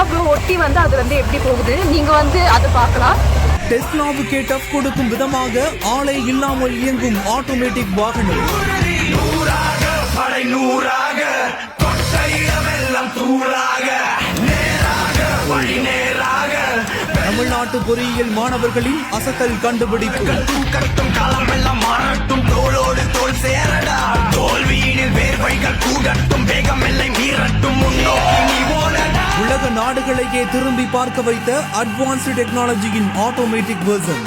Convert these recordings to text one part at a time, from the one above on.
Safety வந்து அது வந்து எப்படி போகுது? நீங்க வந்து அதை பார்க்கலாம். டெஸ்லாவுக்கே டஃப் கொடுக்கும் விதமாக ஆளை இல்லாமல் இயங்கும் ஆட்டோமேட்டிக் வாகனம். நூறாக தமிழ்நாட்டு பொறியியல் மாணவர்களின் அசத்தல் கண்டுபிடிப்பு. தூக்கட்டும் களமெல்லாம் மாறட்டும் தோளோடு தோல் சேரட நாடுகளையே திரும்பி பார்க்க வைத்த அட்வான்ஸ்டு டெக்னாலஜியின் ஆட்டோமேட்டிக் வெர்சன்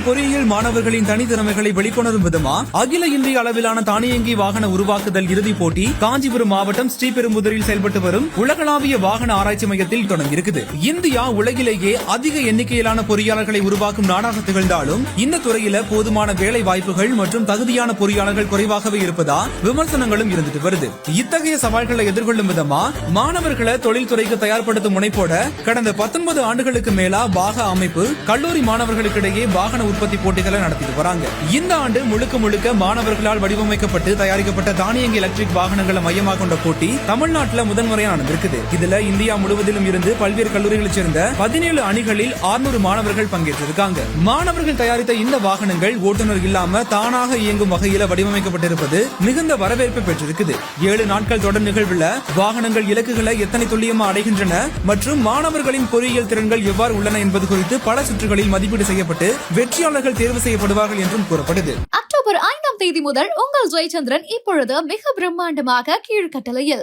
இந்தியாவின் பொறியியல் மாணவர்களின் தனித்திறமைகளை வெளிக்கொணரும் விதமா அகில இந்திய அளவிலான தானியங்கி வாகன உருவாக்குதல் இறுதிப் போட்டி காஞ்சிபுரம் மாவட்டம் ஸ்ரீபெரும்புதூரில் செயல்பட்டு வரும் உலகளாவிய வாகன ஆராய்ச்சி மையத்தில் தொடங்கியிருக்குது இந்தியா உலகிலேயே அதிக எண்ணிக்கையிலான பொறியாளர்களை உருவாக்கும் நாடாக திகழ்ந்தாலும் இந்த துறையில போதுமான வேலை வாய்ப்புகள் மற்றும் தகுதியான பொறியாளர்கள் குறைவாகவே இருப்பதா விமர்சனங்களும் இருந்துட்டு வருது. இத்தகைய சவால்களை எதிர்கொள்ளும் விதமா மாணவர்களை தொழில்துறைக்கு தயார்படுத்தும் முனைப்போட கடந்த 19 ஆண்டுகளுக்கு மேலா பாக அமைப்பு கல்லூரி மாணவர்களுக்கிடையே வாகன உற்பத்தி போட்டிகளை நடத்திட்டு வராங்க. இந்த ஆண்டு முழுக்க முழுக்க மாணவர்களால் வடிவமைக்கப்பட்டு தயாரிக்கப்பட்ட தானியங்கி எலக்ட்ரிக் வாகனங்களை மையமாக கொண்ட போட்டி தமிழ்நாட்டில் முதன்முறையாக நடந்திருக்குது. இதுல இந்தியா முழுவதிலும் இருந்து பல்வேறு கல்லூரிகளைச் சேர்ந்த பதினேழு அணிகளில் 600 மாணவர்கள் பங்கேற்றிருக்காங்க. மாணவர்கள் தயாரித்த இந்த வாகனங்கள் ஓட்டுநர் இல்லாம தானாக இயங்கும் வகையில வடிவமைக்கப்பட்டிருப்பது மிகுந்த வரவேற்பை பெற்றிருக்குது. ஏழு நாட்கள் தொடர் நிகழ்வுல வாகனங்கள் இலக்குகளை எத்தனை துல்லியமா அடைகின்றன மற்றும் மாணவர்களின் பொறியியல் திறன்கள் எவ்வாறு உள்ளன என்பது குறித்து பல சுற்றுகளில் மதிப்பீடு செய்யப்பட்டு வெற்றி வெற்றியாளர்கள் தேர்வு செய்யப்படுவார்கள் என்றும் கூறப்படுது. அக்டோபர் ஐந்தாம் தேதி முதல் உங்கள் ஜெயச்சந்திரன் இப்பொழுது மிக பிரம்மாண்டமாக கீழ்கட்டளையில்.